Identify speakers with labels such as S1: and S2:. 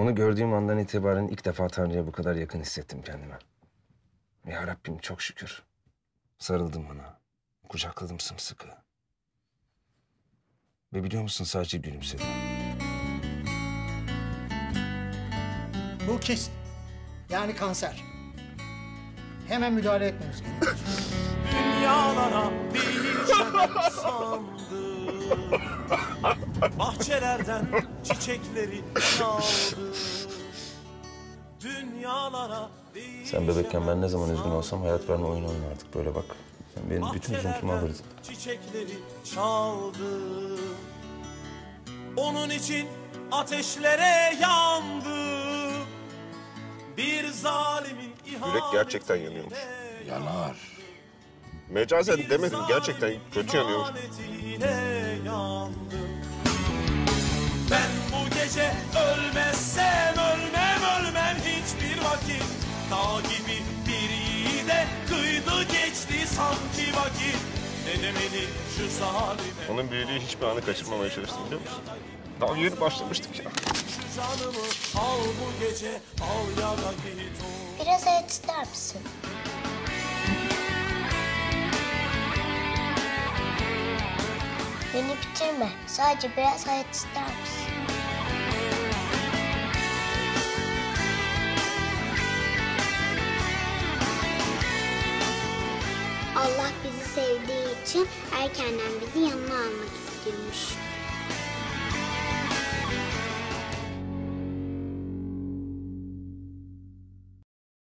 S1: Onu gördüğüm andan itibaren ilk defa Tanrı'ya bu kadar yakın hissettim kendimi. Ya Rabbim çok şükür. Sarıldım ona. Kucakladım sımsıkı. Ve biliyor musun sadece gülümsedi.
S2: Bu kist. Yani kanser. Hemen müdahale etmemiz gerekiyor.
S3: Dünyalara değişemem sandım Bahçelerden çiçekleri Dünyalara
S1: Sen bebekken ben ne zaman üzgün olsam hayat verme oyunu oynardık. Böyle bak. Sen benim bütün üzüntümü alırdın.
S3: Çiçekleri çaldım Onun için ateşlere yandım Bir zalimin
S4: Yürek gerçekten yanıyormuş.
S5: Yanar.
S4: Mecazen demedim gerçekten kötü yanıyormuş.
S3: lanetiyle Dağ gibi bir yiğide kıydı geçti sanki vakit Ne demeli şu zalime
S4: Onun büyüdüğü hiçbir anı kaçırmamaya çalıştım biliyor musun? Daha yeni başlamıştık ya.
S3: Şu canımı al bu gece al ya da git o
S6: Biraz hayat ister misin? Beni bitirme. Sadece biraz hayat ister misin? Allah bizi sevdiği için erkenden bizi yanına almak istiyormuş.